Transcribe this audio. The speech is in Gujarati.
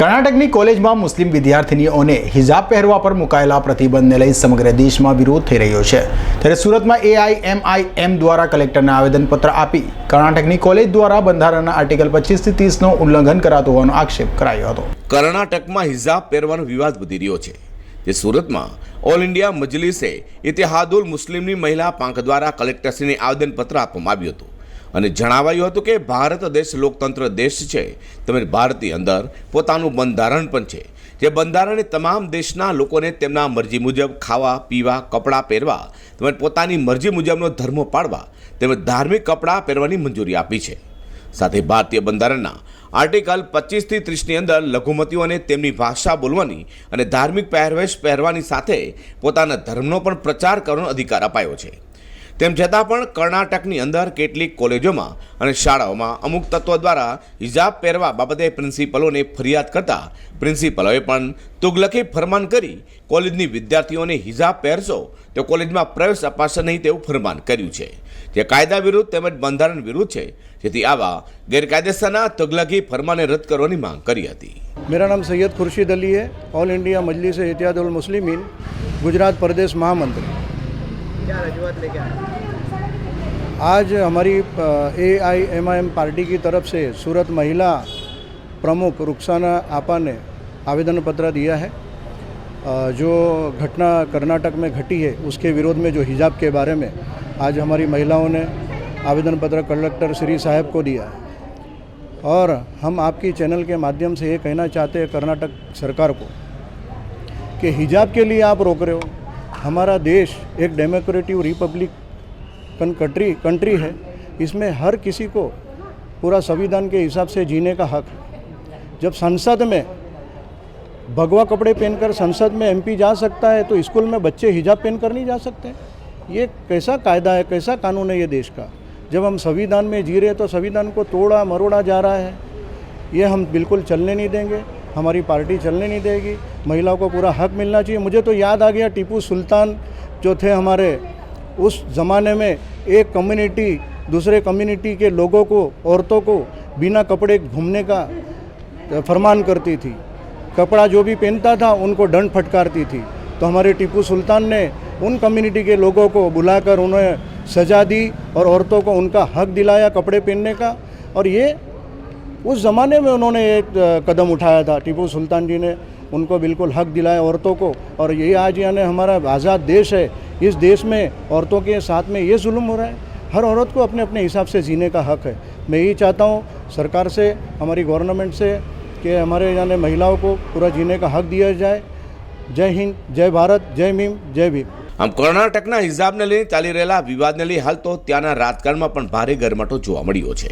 કર્ણાટકની કોલેજમાં મુસ્લિમ વિદ્યાર્થીનીઓને હિજાબ પહેરવા પર મુકાયેલા પ્રતિબંધને લઈ સમગ્ર દેશમાં વિરોધ થઈ રહ્યો છે. ત્યારે સુરતમાં એઆઈએમઆઈએમ દ્વારા કલેક્ટરને આવેદનપત્ર આપી કર્ણાટકની કોલેજ દ્વારા બંધારણના આર્ટિકલ પચીસથી ત્રીસનો ઉલ્લંઘન કરાતો હોવાનો આક્ષેપ કરાયો હતો. કર્ણાટકમાં હિજાબ પહેરવાનો વિવાદ વધી રહ્યો છે. તે સુરતમાં ઓલ ઇન્ડિયા મજલિસે ઇતિહાદુલ મુસ્લિમની મહિલા પાંખ દ્વારા કલેક્ટરશ્રીને આવેદનપત્ર આપવામાં આવ્યું હતું. અને જણાવાયું હતું કે ભારત દેશ લોકતંત્ર દેશ છે. તેમજ ભારતની અંદર પોતાનું બંધારણ પણ છે. જે બંધારણે તમામ દેશના લોકોને તેમના મરજી મુજબ ખાવા, પીવા, કપડાં પહેરવા, તેમજ પોતાની મરજી મુજબનો ધર્મ પાળવા તેમજ ધાર્મિક કપડાં પહેરવાની મંજૂરી આપી છે. સાથે ભારતીય બંધારણના આર્ટિકલ પચીસથી ત્રીસની અંદર લઘુમતીઓને તેમની ભાષા બોલવાની અને ધાર્મિક પહેરવેશ પહેરવાની સાથે પોતાના ધર્મનો પણ પ્રચાર કરવાનો અધિકાર અપાયો છે. તેમ છતાં પણ કર્ણાટકની અંદર કેટલીક કોલેજોમાં અને શાળાઓમાં અમુક તત્વો દ્વારા હિજાબ પહેરવા બાબતે પ્રિન્સિપલોને ફરિયાદ કરતા પ્રિન્સિપલોએ પણ તુગલખી ફરમાન કરી કોલેજની વિદ્યાર્થીઓને હિજાબ પહેરશો તો કોલેજમાં પ્રવેશ અપાશે નહીં તેવું ફરમાન કર્યું છે. જે કાયદા વિરુદ્ધ તેમજ બંધારણ વિરુદ્ધ છે, જેથી આવા ગેરકાયદેસરના તુગલખી ફરમાને રદ કરવાની માંગ કરી હતી. મેરા નામ સૈયદ ખુરશીદ અલી ઓલ ઇન્ડિયા મજલિસ એતિયાદ ઉલ મુસ્લિમીન, ગુજરાત પ્રદેશ મહામંત્રી. आज हमारी A I M I M party की तरफ़ से सूरत महिला प्रमुख रुखसाना आपा ने आवेदन पत्र दिया है। जो घटना कर्नाटक में घटी है, उसके विरोध में जो हिजाब के बारे में आज हमारी महिलाओं ने आवेदन पत्र कलेक्टर श्री साहब को दिया है। और हम आपकी चैनल के माध्यम से ये कहना चाहते हैं कर्नाटक सरकार को कि हिजाब के लिए आप रोक रहे हो हमारा देश एक डेमोक्रेटिव रिपब्लिक कंट्री कंट्री है। इसमें हर किसी को पूरा संविधान के हिसाब से जीने का हक है। जब संसद में भगवा कपड़े पहनकर संसद में एमपी जा सकता है तो स्कूल में बच्चे हिजाब पहनकर नहीं जा सकते। ये कैसा कायदा है, कैसा कानून है ये देश का? जब हम संविधान में जी रहे तो संविधान को तोड़ा मरोड़ा जा रहा है। ये हम बिल्कुल चलने नहीं देंगे। हमारी पार्टी चलने नहीं देगी। महिलाओं को पूरा हक मिलना चाहिए। मुझे तो याद आ गया टीपू सुल्तान जो थे हमारे, उस ज़माने में एक कम्युनिटी दूसरे कम्युनिटी के लोगों को, औरतों को बिना कपड़े घूमने का फरमान करती थी। कपड़ा जो भी पहनता था, उनको दंड फटकारती थी। तो हमारे टीपू सुल्तान ने उन कम्युनिटी के लोगों को बुलाकर उन्हें सजा दी और औरतों को उनका हक दिलाया कपड़े पहनने का। और ये उस ज़माने में उन्होंने एक अ, कदम उठाया था टीपू सुल्तान जी ने उनको बिल्कुल हक दिलाया औरतों को और ये आज यानी हमारा आज़ाद देश है इस देश में औरतों के साथ में ये जुल्म हो रहा है हर औरत को अपने अपने हिसाब से जीने का हक है मैं यही चाहता हूँ सरकार से हमारी गवर्नमेंट से कि हमारे यानी महिलाओं को पूरा जीने का हक दिया जाए जय हिंद जय भारत जय भीम जय भीम આમ કર્ણાટકના હિજાબને લઈને ચાલી રહેલા વિવાદને લઈ હાલ તો ત્યાંના રાજકારણમાં પણ ભારે ગરમાટો જોવા મળ્યો છે